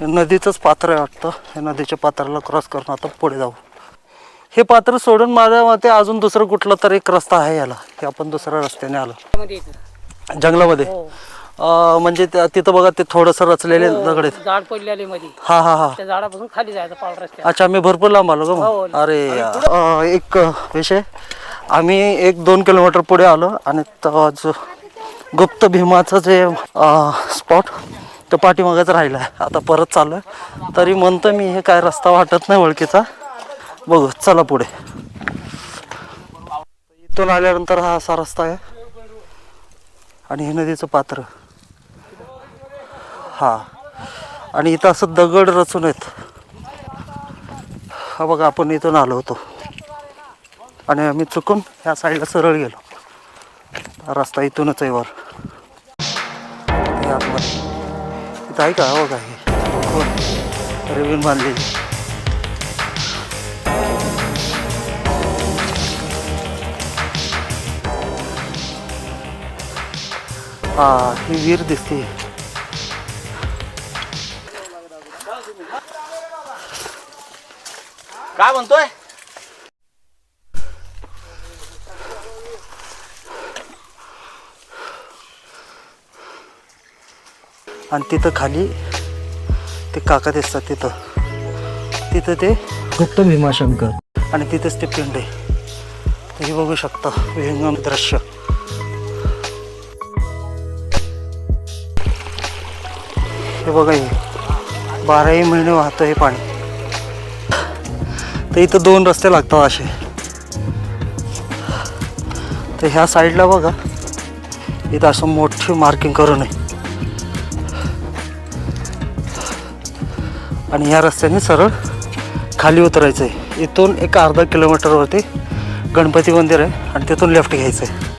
हे नदीचंच पात्र आहे वाटतं. हे नदीच्या पात्राला क्रॉस करून आता पुढे जाऊ. हे पात्र सोडून माझ्या मते अजून दुसरं कुठलं तरी एक रस्ता आहे याला. की आपण दुसऱ्या रस्त्याने आलो. जंगलामध्ये हो. अं, म्हणजे त्या- तिथं बघा ते थोडंसं रचलेले दगड आहेत. झाड पडलेले मध्ये हा हा हा. त्या झाडापासून खाली जायचं रस्त्यात अच्छा मी भरपूर लांब आलो का हो. मग अरे यार. अं, एक विषय. आम्ही एक दोन किलोमीटर पुढे आलो आणि तो जो गुप्त भीमाचं जे स्पॉट तो पाठीमागच राहिला आहे. आता परत चालू आहे तरी म्हणतो मी हे काय रस्ता वाटत नाही ओळखीचा. बघू चला पुढे. इथून आल्यानंतर हा असा रस्ता आहे. आणि हे नदीचं पात्र. हा. आणि इथं असं दगड रचून आहेत. हा बघा आपण इथून आलो होतो. आणि आम्ही चुकून ह्या साईडला सरळ गेलो. रस्ता इथूनच आहे वर. इथं आहे का? हो का? हे. रेविन बांधलेली हा ही विहीर दिसते. काय म्हणतोय? आणि तिथं खाली ते काका दिसतात तिथं. तिथं ते गुप्त भीमाशंकर. आणि तिथेच ते पिंड आहे. तुम्ही बघू शकता विहंगम दृश्य. हे बघा हे. बाराही महिने वाहतं हे पाणी. तर इथं दोन रस्ते लागतात असे. तर ह्या साईडला बघा. इथं असं मोठी मार्किंग करू नये आणि ह्या रस्त्याने सरळ खाली उतरायचं आहे इथून एक अर्धा किलोमीटरवरती गणपती मंदिर आहे आणि तिथून लेफ्ट घ्यायचं आहे